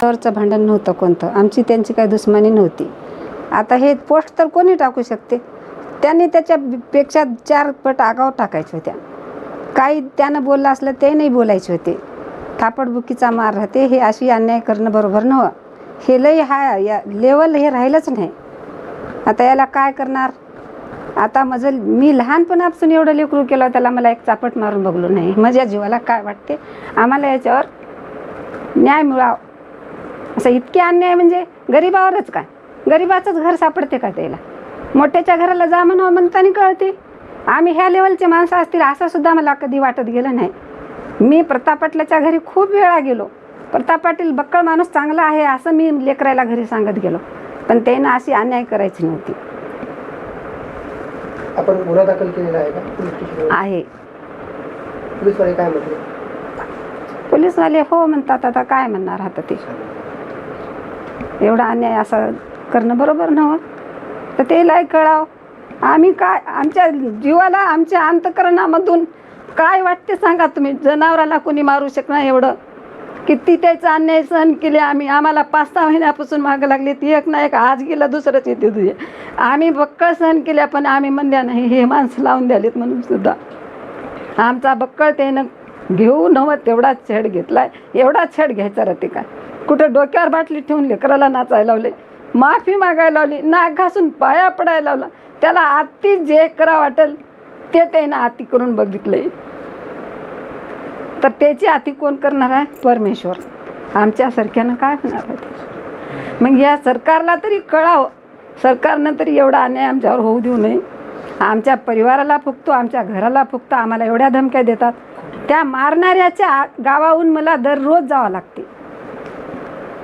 त्यावरचं भांडण नव्हतं कोणतं. आमची त्यांची काही दुश्मनी नव्हती. आता हे पोस्ट तर कोणी टाकू शकते? त्यांनी त्याच्यापेक्षा चार पट आगाव टाकायच्या होत्या. काही त्यानं बोललं असलं ते नाही बोलायचे होते. थापडबुकीचा मार राहते हे अशी अन्याय करणं बरोबर नव्हं. हे लई हा या लेवल हे राहिलंच नाही. आता याला काय करणार? आता माझं मी लहानपणापासून एवढं लेकरू केलं त्याला मला एक चापट मारून बघलो नाही. माझ्या जीवाला काय वाटते? आम्हाला याच्यावर न्याय मिळावं. असं इतके अन्याय म्हणजे गरिबावरच काय? गरिबाचंच घर सापडते का त्याला? मोठ्याच्या घराला जा म्हणावं म्हणताना कळते. आम्ही ह्या लेवलचे माणसं असतील असं सुद्धा मला कधी वाटत गेलं नाही. मी प्रताप पाटलाच्या घरी खूप वेळा गेलो. प्रताप पाटील बक्कळ माणूस चांगला आहे असं मी लेकरायला घरी सांगत गेलो. पण त्यानं अशी अन्याय करायची नव्हती. आपण गुन्हा दाखल केलेला आहे का? आहे. पोलीसवाले काय म्हटले पोलीसवाले हो म्हणतात आता काय म्हणणार आता ते? एवढा अन्याय असा करणं बरोबर नव्हतं तर तेलाही कळावं. आम्ही काय आमच्या जीवाला आमच्या अंतकरणामधून काय वाटते सांगा तुम्ही? जनावराला कोणी मारू शकणार एवढं? किती त्याचा अन्याय सहन केले आम्ही? आम्हाला पाच सहा महिन्यापासून मागं लागली ती एक ना एक आज गेला दुसरंच येते तुझे. आम्ही बक्कळ सहन केल्या पण आम्ही म्हणल्या नाही हे माणसं लावून द्यालेत म्हणून सुद्धा. आमचा बक्कळ त्यानं घेऊ नव्हत तेवढाच छेड घेतलाय. एवढा छेड घ्यायचा राहते काय कुठं डोक्यावर बाटली ठेवून लेकराला नाचायला लावले माफी मागायला लावली नाक घासून पाया पडायला लावला. त्याला आत्ती जे करा वाटेल ते त्यानं आती करून बघितलंय तर त्याची आती कोण करणार आहे? परमेश्वर. आमच्यासारख्यानं काय होणार आहे? मग या सरकारला तरी कळावं. सरकारनं तरी एवढा अन्याय आमच्यावर होऊ देऊ नये. आमच्या परिवाराला फुकतो आमच्या घराला फुकतो आम्हाला एवढ्या धमक्या देतात. त्या मारणाऱ्याच्या गावाहून मला दररोज जावं लागते.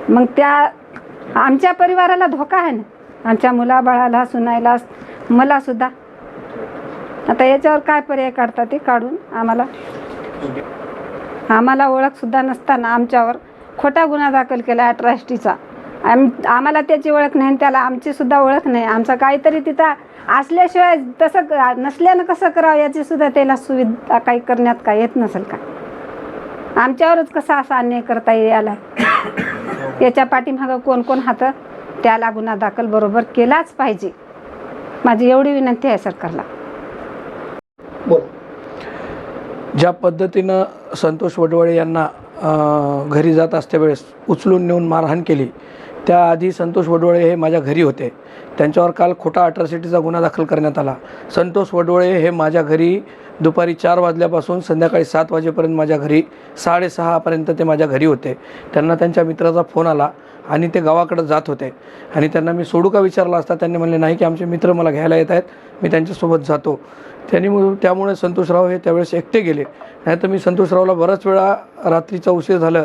मग त्या आमच्या परिवाराला धोका आहे ना. आमच्या मुलाबाळाला सुनायला मला सुद्धा. आता याच्यावर काय पर्याय काढतात ते काढून आम्हाला. आम्हाला ओळखसुद्धा नसताना आमच्यावर खोटा गुन्हा दाखल केला अट्रॅसिटीचा. आम आम्हाला त्याची ओळख नाही आणि त्याला आमचीसुद्धा ओळख नाही. आमचं काहीतरी तिथं असल्याशिवाय तसं क- नसल्यानं कसं करावं याचीसुद्धा त्याला सुविधा काही करण्यात काय येत नसेल का? आमच्यावरच कसा असा अन्याय करता यायला याच्या पाठीमागं कोण कोण हातं त्याला गुन्हा दाखल बरोबर केलाच पाहिजे. माझी एवढी विनंती आहे सरकारला. बोल. ज्या पद्धतीनं संतोष वडवळे यांना अ, घरी जात असते वेळेस उचलून नेऊन मारहाण केली त्याआधी संतोष वडवळे हे माझ्या घरी होते. त्यांच्यावर काल खोटा अट्रॉसिटीचा गुन्हा दाखल करण्यात आला. संतोष वडवळे हे माझ्या घरी दुपारी चार वाजल्यापासून संध्याकाळी सात वाजेपर्यंत माझ्या घरी साडेसहापर्यंत ते माझ्या घरी होते. त्यांना त्यांच्या मित्राचा फोन आला आणि ते गावाकडं जात होते. आणि त्यांना मी सोडू का विचारला असता त्यांनी म्हणले नाही की आमचे मित्र मला घ्यायला येत आहेत. मी त्यांच्यासोबत जातो. त्यांनी त्यामुळे संतोषराव हे त्यावेळेस एकटे गेले. नाही तर मी संतोषरावला बराच वेळा रात्रीचा उशीर झालं.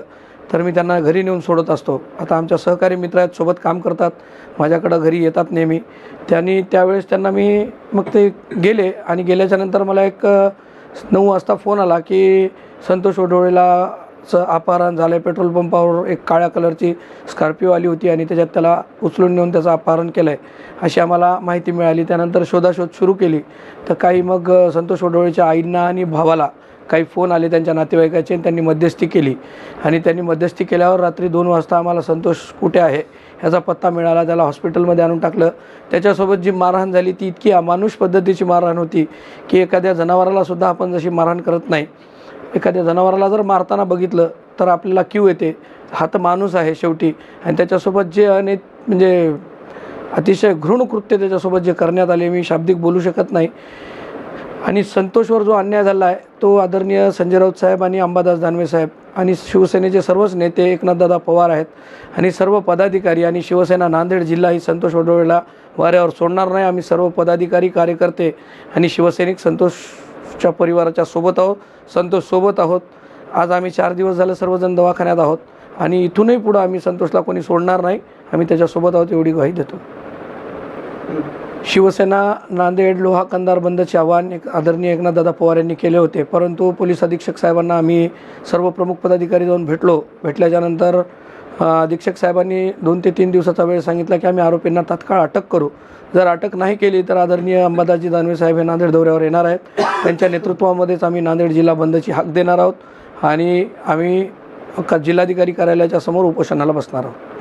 तर मी त्यांना घरी नेऊन सोडत असतो. आता आमच्या सहकारी मित्र आहेत सोबत काम करतात. माझ्याकडं घरी येतात नेहमी. त्यांनी त्यावेळेस त्यांना मी मग ते गेले आणि गेल्याच्यानंतर मला एक नऊ वाजता फोन आला की संतोष ओढोळेला चं अपहरण झालं आहे पेट्रोल पंपावर एक काळ्या कलरची स्कॉर्पिओ आली होती आणि त्याच्यात त्याला उचलून नेऊन त्याचं अपहरण केलं आहे अशी आम्हाला माहिती मिळाली. त्यानंतर शोधाशोध सुरू केली. तर काही मग संतोष ओढोळेच्या आईंना आणि भावाला काही फोन आले त्यांच्या नातेवाईकाचे आणि त्यांनी मध्यस्थी केली. आणि त्यांनी मध्यस्थी केल्यावर रात्री दोन वाजता आम्हाला संतोष कुठे आहे? ह्याचा पत्ता मिळाला. त्याला हॉस्पिटलमध्ये आणून टाकलं. त्याच्यासोबत जी मारहाण झाली ती इतकी अमानुष पद्धतीची मारहाण होती की एखाद्या जनावराला सुद्धा आपण जशी मारहाण करत नाही एखाद्या जनावराला जर मारताना बघितलं तर आपल्याला क्यू येते. हा तर माणूस आहे शेवटी. आणि त्याच्यासोबत जे अनेक म्हणजे अतिशय घृण कृत्य त्याच्यासोबत जे करण्यात आले मी शाब्दिक बोलू शकत नाही. आणि संतोषवर जो अन्याय झाला आहे तो आदरणीय संजय राऊत साहेब आणि अंबादास दानवे साहेब आणि शिवसेनेचे सर्वच नेते एकनाथदादा पवार आहेत आणि सर्व पदाधिकारी आणि शिवसेना नांदेड जिल्हा ही संतोष वडोळेला वाऱ्यावर सोडणार नाही. आम्ही सर्व पदाधिकारी कार्यकर्ते आणि शिवसैनिक संतोषच्या परिवाराच्या सोबत आहोत संतोष सोबत आहोत. आज आम्ही चार दिवस झालं सर्वजण दवाखान्यात आहोत आणि इथूनही पुढं आम्ही संतोषला कोणी सोडणार नाही. आम्ही त्याच्यासोबत आहोत एवढी ग्वाही देतो. शिवसेना नांदेड लोहा कंदार बंदचे आवाहन एक आदरणीय एकनाथदादा पवार यांनी केले होते. परंतु पोलीस अधीक्षक साहेबांना आम्ही सर्व प्रमुख पदाधिकारी जाऊन भेटलो. भेटल्याच्यानंतर अधीक्षक साहेबांनी दोन ते तीन दिवसाचा वेळ सांगितला की आम्ही आरोपींना तात्काळ अटक करू. जर अटक नाही केली तर आदरणीय अंबादासजी दानवे साहेब हे नांदेड दौऱ्यावर येणार आहेत. त्यांच्या नेतृत्वामध्येच आम्ही नांदेड जिल्हा बंदची हाक देणार आहोत आणि आम्ही का जिल्हाधिकारी कार्यालयाच्या समोर उपोषणाला बसणार आहोत.